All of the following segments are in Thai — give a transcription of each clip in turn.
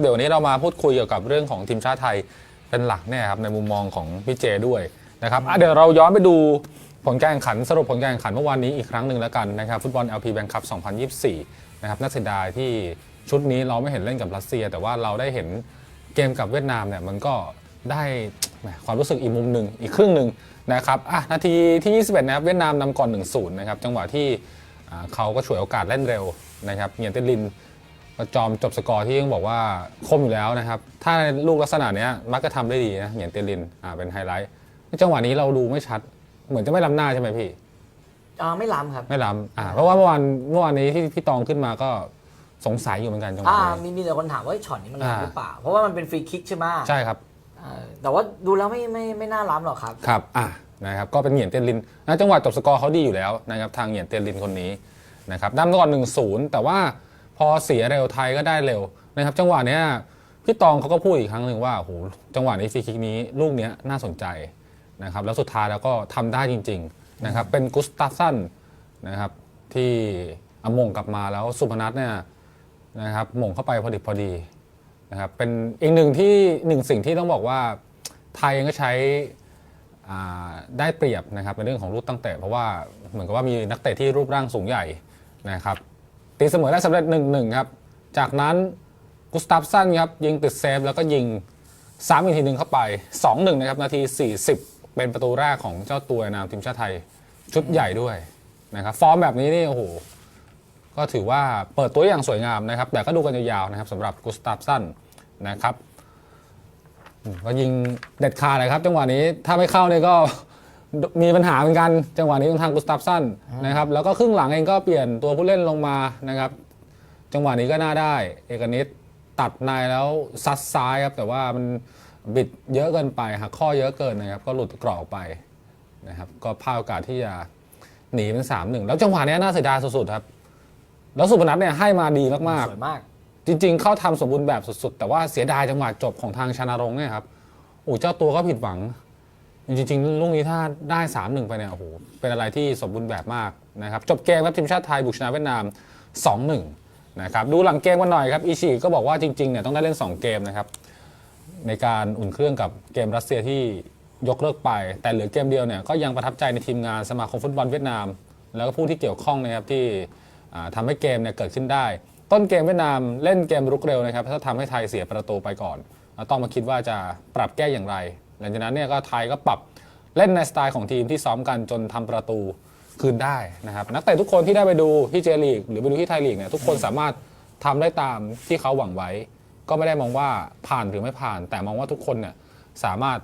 เดี๋ยววันนี้เรามาพูดคุยเกี่ยวกับเรื่องของทีมชาติไทยเป็นหลักเนี่ยครับในมุมมองของพี่เจด้วยนะครับอะเดี๋ยวเราย้อนไปดูผลการแข่งขันสรุปผลการแข่งขันเมื่อวานนี้อีกครั้งหนึ่งแล้วกันนะครับฟุตบอล LP Bank Cup 2024 นะครับน่าเสียดายที่ชุดนี้เราไม่เห็นเล่นกับรัสเซีย แต่ว่าเราได้เห็นเกมกับเวียดนามเนี่ยมันก็ได้ความรู้สึกอีกมุมหนึ่งอีกครึ่งหนึ่งนะครับอะนาทีที่ 21 นะครับเวียดนามนำก่อน 1-0 นะครับจังหวะที่เขาก็ฉวยโอกาสเล่นเร็วนะครับเงียนเตลิน ประจอมจบสกอร์ที่ต้องบอกว่าคมอยู่แล้วนะครับ ถ้าในลูกลักษณะเนี้ยมักจะทำได้ดีนะอย่างเตลินอ่าเป็นไฮไลท์ในจังหวะนี้เราดูไม่ชัด เหมือนจะไม่ล้ำหน้าใช่ไหมพี่อ่าไม่ล้ำครับ ไม่ล้ำอ่าเพราะว่าเมื่อวานเมื่อวานนี้ที่พี่ตองขึ้นมาก็สงสัยอยู่เหมือนกันจังหวะอ่านี้มีมีแต่คนถามว่าไอ้ช็อตนี้มันอ่าล้ำหรือเปล่า เพราะว่ามันเป็นฟรีคิกใช่ไหมใช่ครับอ่าแต่ว่าดูแล้วไม่ไม่ไม่น่าล้ำหรอกครับครับอะนะครับก็เป็นเหงียนเตลินนะจังหวะจบสกอร์เขาดีอยู่แล้วนะครับทางเหงียนเตลินคนนี้นะครับนำก่อน1-0แต่ว่าพ อเสียเร็วไทยก็ได้เร็วนะครับ จังหวะเนี้ยพี่ตองเขาก็พูดอีกครั้งหนึ่งว่าโอ้โหจังหวะในฟรีคิกนี้ลูกเนี้ยน่าสนใจนะครับ แล้วสุดท้ายแล้วก็ทำได้จริง ๆนะครับ เป็นกุสตาฟสันนะครับที่อมงกลับมาแล้วสุพนัทเนี่ยนะครับหมงเข้าไปพอดีพอดีนะครับเป็นอีกหนึ่งที่หนึ่งสิ่งที่ต้องบอกว่าไทยก็ใช้ได้เปรียบนะครับในเรื่องของลูกตั้งเตะเพราะว่าเหมือนกับว่ามีนักเตะที่รูปร่างสูงใหญ่นะครับ ตีเสมอได้สำเร็จ1นหนึ่งครับ จากนั้นกุสตาฟสันครับยิงติดเซฟแล้วก็ยิงซ้ำอีกทีหนึ่งเข้าไป 2-1นะครับนาที 40 เป็นประตูแรกของเจ้าตัวนามทีมชาติไทยชุดใหญ่ด้วยนะครับฟอร์มแบบนี้นี่โอ้โหก็ถือว่าเปิดตัวอย่างสวยงามนะครับ แต่ก็ดูกันยาวๆนะครับสำหรับกุสตาฟสันนะครับก็ยิงเด็ดขาดเลยครับ จังหวะนี้ถ้าไม่เข้าเนี่ยก็ มีปัญหาเหมือนกันจังหวะนี้ของทางกุสตาฟสันนะครับแล้วก็ครึ่งหลังเองก็เปลี่ยนตัวผู้เล่นลงมานะครับ จังหวะนี้ก็น่าได้ เอกนิตตัดในแล้วซัดซ้ายครับแต่ว่ามันบิดเยอะเกินไปหักข้อเยอะเกินนะครับ ก็หลุดกรอบออกไปนะครับ ก็พลาดโอกาสที่จะหนีเป็นสามหนึ่งแล้วจังหวะนี้น่าเสียดายสุดๆครับ แล้วสุพนัทเนี่ยให้มาดีมากๆสวยมากจริง ๆ เข้าทำสมบูรณ์แบบสุดๆ แต่ว่าเสียดายจังหวะจบของทางชนารงค์เนี่ยครับโอ้เจ้าตัวก็ผิดหวัง จริงๆ ลูกนี้ถ้าได้3าหนึ่งไปเนี่ยโอ้โหเป็นอะไรที่สมบูรณ์แบบมากนะครับจบเกมครับทีมชาติไทยบุกชนะเวียดนาม 2-1 นะครับดูหลังเกมกันหน่อยครับอิชิก็บอกว่าจริงๆเนี่ยต้องได้เล่น 2 เกมนะครับในการอุ่นเครื่องกับเกมรัสเซียที่ยกเลิกไป แต่เหลือเกมเดียวเนี่ยก็ยังประทับใจในทีมงานสมาคมฟุตบอลเวียดนาม แล้วก็ผู้ที่เกี่ยวข้องนะครับที่อ่าทำให้เกมเนี่ยเกิดขึ้นได้ ต้นเกมเวียดนามเล่นเกมรุกเร็วนะครับถ้าทำให้ไทยเสียประตูไปก่อน ต้องมาคิดว่าจะปรับแก้อย่างไร หลังจากนั้นเนี่ยก็ไทยก็ปรับเล่นในสไตล์ของทีมที่ซ้อมกันจนทำประตูคืนได้นะครับนักเตะทุกคนที่ได้ไปดูที่เจลีกหรือไปดูที่ไทยลีกเนี่ยทุกคนสามารถทำได้ตามที่เขาหวังไว้ ก็ไม่ได้มองว่าผ่านหรือไม่ผ่าน แต่มองว่าทุกคนเนี่ยสามารถ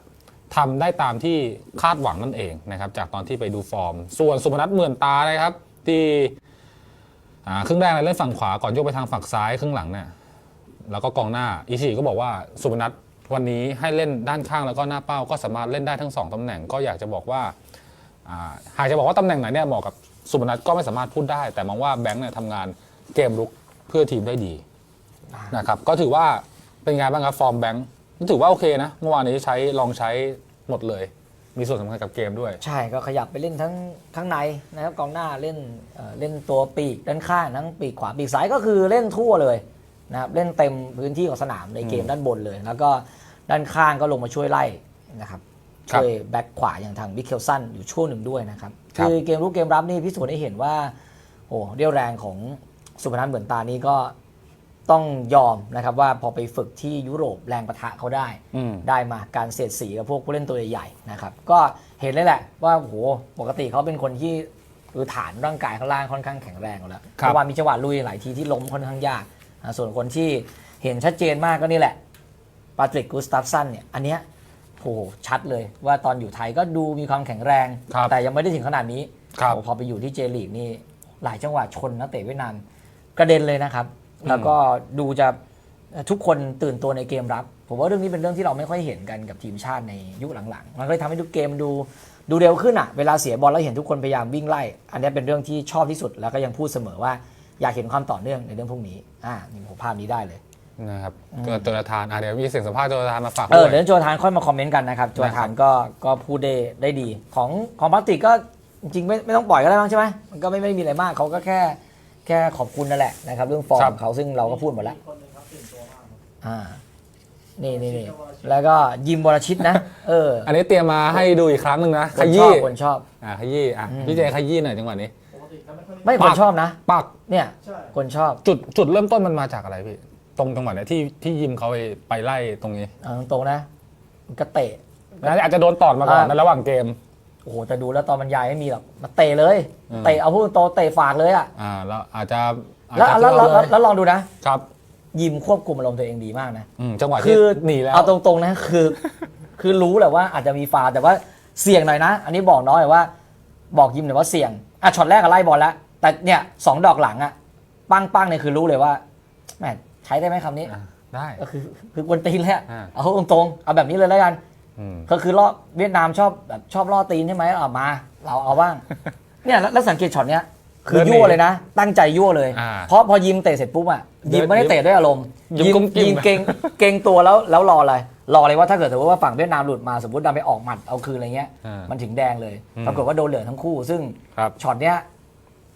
ทำได้ตามที่คาดหวังนั่นเองนะครับจากตอนที่ไปดูฟอร์ม ส่วนสุพนัทเหมือนตานะครับที่ครึ่งแรกเล่นฝั่งขวาก่อนโยกไปทางฝั่งซ้ายครึ่งหลังเนี่ยแล้วก็กองหน้าอิชิก็บอกว่าสุพนัท วันนี้ให้เล่นด้านข้างแล้วก็หน้าเป้าก็สามารถเล่นได้ทั้งสองตำแหน่งก็อยากจะบอกว่าอาหากจะบอกว่าตำแหน่งไหนเนี่ยเหมาะกับสุพนัทก็ไม่สามารถพูดได้ แต่มองว่าแบงค์เนี่ยทำงานเกมรุกเพื่อทีมได้ดีนะครับก็ถือว่าเป็นไงบ้างครับฟอร์มแบงค์ถือว่าโอเคนะเมื่อวานนี้ใช้ลองใช้หมดเลย มีส่วนสำคัญกับเกมด้วย ใช่ก็ขยับไปเล่นทั้งข้างในนะครับกองหน้าเล่นเเล่นตัวปีกด้านข้างทั้งปีกขวาปีกซ้ายก็คือเล่นทั่วเลย นะครับเล่นเต็มพื้นที่ของสนามในเกมด้านบนเลย แล้วก็ด้านข้างก็ลงมาช่วยไล่นะครับครับช่วยแบ็คขวาอย่างทางมิเคลสันอยู่ช่วงหนึ่งด้วยนะครับครับคือเกมรุกเกมรับนี่พิสูจน์ให้เห็นว่าโอ้เรี่ยวแรงของสุพนัทเหมือนตานี่ก็ต้องยอมนะครับว่าพอไปฝึกที่ยุโรปแรงประทะเขาได้อืมได้มาการเสียดสีกับพวกผู้เล่นตัวใหญ่ๆนะครับ ก็เห็นเลยแหละว่าโอ้โหปกติเขาเป็นคนที่คือฐานร่างกายข้างล่างค่อนข้างแข็งแรงอยู่แล้วครับเมื่อวานมีจังหวะลุยหลายทีที่ล้มค่อนข้างยากอ่า ส่วนคนที่เห็นชัดเจนมากก็นี่แหละปาตริกกูสตาฟสันเนี่ยอันเนี้ยโอ้โหชัดเลยว่าตอนอยู่ไทยก็ดูมีความแข็งแรงครับแต่ยังไม่ได้ถึงขนาดนี้ครับโอ้พอไปอยู่ที่เจลีกนี่หลายจังหวะชนนักเตะเวียดนามกระเด็นเลยนะครับ แล้วก็ดูจะทุกคนตื่นตัวในเกมรับ ผมว่าเรื่องนี้เป็นเรื่องที่เราไม่ค่อยเห็นกันกับทีมชาติในยุคหลังๆ มันก็เลยทำให้ทุกเกมดูดูเร็วขึ้นอะ เวลาเสียบอลแล้วเห็นทุกคนพยายามวิ่งไล่ อันนี้เป็นเรื่องที่ชอบที่สุดแล้วก็ยังพูดเสมอว่า อยากเห็นความต่อเนื่องในเรื่องพวกนี้อ่านี่ผมภาพนี้ได้เลย นะครับก็โจนาธานอะเดี๋ยวมีเสียงสัมภาษณ์โจนาธานมาฝากเออด้วยเดี๋ยวโจทานค่อยมาคอมเมนต์กันนะครับโจทานก็ก็พูดได้ได้ดี ของของปาติกก็จริงๆไม่ไม่ต้องปล่อยก็ได้มั้งใช่ไหมมันก็ไม่ไม่มีอะไรมากเขาก็แค่แค่ขอบคุณนั่นแหละนะครับเรื่องฟอร์มครับของเขาซึ่งเราก็พูดหมดแล้วอ่านี่นี่นี่แล้วก็ยิมบรชิตนะ เอออันนี้เตรียมมาให้ดูอีกครั้งหนึ่งนะคขนชยี้อบคนชอบอ่าขยี้อะพี่เจขยี้หน่อยจังหวะนี้ ไม่ปัคนกชอบนะ ปักเนี่ยใช่คนชอบจุดจุดเริ่มต้นมันมาจากอะไรพี่ตรงจังหวะเนี้ยที่ที่ยิมเขาไปไปไล่ตรงนี้เอาตรงๆนะมันก็เตะ นะอาจจะโดนตอดมาก่อนอ่าในระหว่างเกม โอ้โหแต่ดูแล้วตอนบรรยายไม่มีหรอกมาเตะเลย อืม เตะเอาพูดตรงๆเตะฝากเลยอะอ่าแล้วอาจจะอาจแล้วจะแล้วแล้วเยแล้วแล้วลองดูนะ ครับยิมควบคุมอารมณ์ตัวเองดีมากนะ อืมจังหวะคืที่อหนีแล้วเอาตรงๆนะคือ คือรู้แหละว่าอาจจะมีฟาวล์แต่ว่าเสี่ยงหน่อยนะ อันนี้บอกน้อยว่า บอกยิมหน่อยว่าเสี่ยง อะช็อตแรกก็ไล่บอลแล้ว แต่เนี่ยสองดอกหลังอะปั้งปั้งเนี่ยคือรู้เลยว่าแหมใช้ได้ไหมคำนี้ อะได้ ก็คือคือกวนตีนเลยอะอ่า เอาตรงๆเอาแบบนี้เลยแล้วกัน อืม ก็คือล่อเวียดนามชอบแบบชอบล่อตีนใช่ไหมเอามา เราเอาบ้าง เนี่ยแล้วแล้วสังเกตช็อตเนี้ย คือเดินหนียั่วเลยนะ ตั้งใจยั่วเลย อ่าเพราะพอยิมเตะเสร็จปุ๊บอะยิมไม่ได้เตะด้วยอารมณ์ยิมยิมกุ้มกิ้มยิมเก่งเก่งตัวแล้วแล้วรออะไร รอเลยว่าถ้าเกิดสมมติว่าฝั่งเวียดนามหลุดมาสมมติดันไปออกหมัดเอาคืนอะไรเงี้ยอ่ามันถึงแดงเลยอืมปรากฏว่าโดนเหลืองทั้งคู่ ซึ่งครับช็อตเนี้ย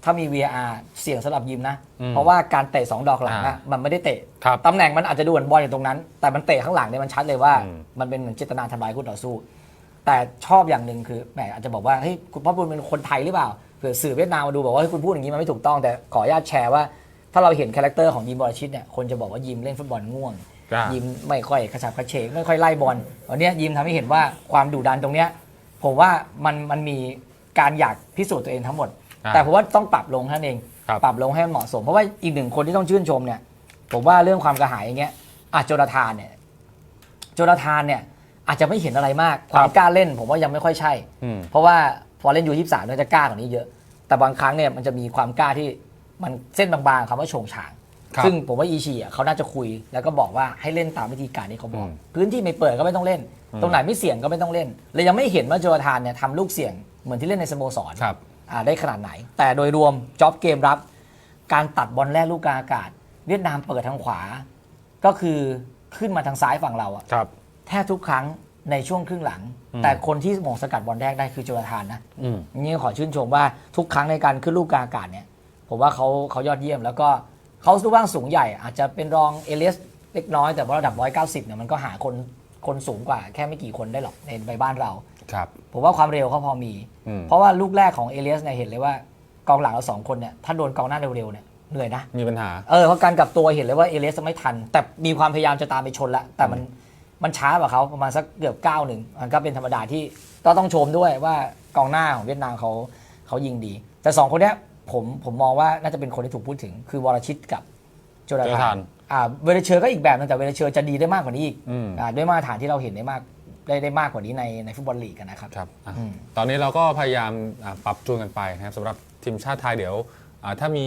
ถ้ามี VR เสี่ยงสำหรับยิมนะ อืมเพราะว่าการเตะสองดอกหลังอ่าอะมันไม่ได้เตะครับตำแหน่งมันอาจจะดูเหมือนบอลอยู่ตรงนั้น แต่มันเตะข้างหลังเนี่ยมันชัดเลยว่า อืม มันเป็นเหมือนเจตนาทำลายคู่ต่อสู้ แต่ชอบอย่างหนึ่งคือแหมอาจจะบอกว่าเฮ้ยคุณพ่อบุญเป็นคนไทยหรือเปล่าเผื่อสื่อเวียดนามมาดูบอกว่าเฮ้ยคุณพูดอย่างนี้มันไม่ถูกต้องแต่ขออนุญาตแชร์ว่า ถ้าเราเห็นคาแรคเตอร์ของยิมบอลชิตเนี่ยคนจะบอกว่ายิมเล่นฟุตบอลง่วงจ้ะ ยิมไม่ค่อยกระฉับกระเฉงไม่ค่อยไล่บอลวันเนี้ยยิมทำให้เห็นว่าความดุดันตรงเนี้ยผมว่ามันมันมีการอยากพิสูจน์ตัวเองทั้งหมดอ่าแต่ผมว่าต้องปรับลงเท่านั้นเองครับปรับลงให้มันเหมาะสม เพราะว่าอีกหนึ่งคนที่ต้องชื่นชมเนี่ย ผมว่าเรื่องความกระหายอย่างเงี้ยอาจโจนาธานเนี่ยโจนาธานเนี่ยอาจจะไม่เห็นอะไรมาก ความกล้าเล่น ผมว่ายังไม่ค่อยใช่อืมเพราะว่าพอเล่นยูยี่สามเนี่ยจะกล้ากว่านี้เยอะ แต่บางครั้งเนี่ยมันจะมีความกล้าที่มันเส้นบางๆคำว่าโฉงฉาง ครับซึ่งผมว่าอีชีอะเขาน่าจะคุย แล้วก็บอกว่าให้เล่นตามวิธีการที่เขาบอก อืมพื้นที่ไม่เปิดก็ไม่ต้องเล่น ตรงไหนไม่เสี่ยงก็ไม่ต้องเล่นเลยยังไม่เห็นว่าโจนาธานเนี่ยทำลูกเสี่ยงเหมือนที่เล่นในสโมสรครับอ่าได้ขนาดไหน แต่โดยรวมจ็อบเกมรับ การตัดบอลแรกลูกกลางอากาศ เวียดนามเปิดทางขวา ก็คือขึ้นมาทางซ้ายฝั่งเราอะ ครับ แทบทุกครั้งในช่วงครึ่งหลังอืมแต่คนที่หมงสกัดบอลแรกได้คือโจนาธานนะอืม นี่ขอชื่นชมว่าทุกครั้งในการขึ้นลูกกลางอากาศเนี่ย ผมว่าเขาเขายอดเยี่ยมแล้วก็ เขารูปร่างสูงใหญ่ อาจจะเป็นรองเอเลสเล็กน้อยแต่ว่าระดับ 190เนี่ยมันก็หาคนคนสูงกว่าแค่ไม่กี่คนได้หรอกในใบบ้านเรา ครับ ผมว่าความเร็วเขาพอมี อืม เพราะว่าลูกแรกของเอเลียสเนี่ยเห็นเลยว่ากองหลังเราสองคนเนี่ยถ้าโดนกองหน้าเร็วๆเนี่ยเหนื่อยนะ มีปัญหา เออเพราะการกลับตัวเห็นเลยว่าเอเลียสจะไม่ทัน แต่มีความพยายามจะตามไปชนแล้วแต่มันมันช้ากว่าเขาประมาณสักเกือบก้าวหนึ่งมันก็เป็นธรรมดาที่ก็ต้องชมด้วยว่ากองหน้าของเวียดนามเขาเขายิงดี แต่สองคนเนี้ย ผมผมมองว่าน่าจะเป็นคนที่ถูกพูดถึง คือวรชิตกับโจนาโจนาธาธานน อ่าเวเนเชอร์ก็อีกแบบนึงแต่เวเนเชอร์จะดีได้มากกว่านี้อีกอืม อ่าด้วยมาตรฐานที่เราเห็นได้มากได้ได้มากกว่านี้ในในฟุตบอลลีกอะนะครับ ครับอะอืม ตอนนี้เราก็พยายามอะปรับจูนกันไปนะครับสำหรับทีมชาติไทยเดี๋ยวอะถ้ามี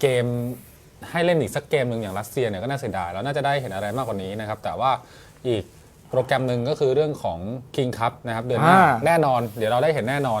เกมให้เล่นอีกสักเกมหนึ่งอย่างรัสเซียเนี่ยก็น่าเสียดายแล้วน่าจะได้เห็นอะไรมากกว่านี้นะครับ แต่ว่าอีกโปรแกรมหนึ่งก็คือเรื่องของ King Cup นะครับเดือนหน้าอ่า แน่นอน เดี๋ยวเราได้เห็นแน่นอน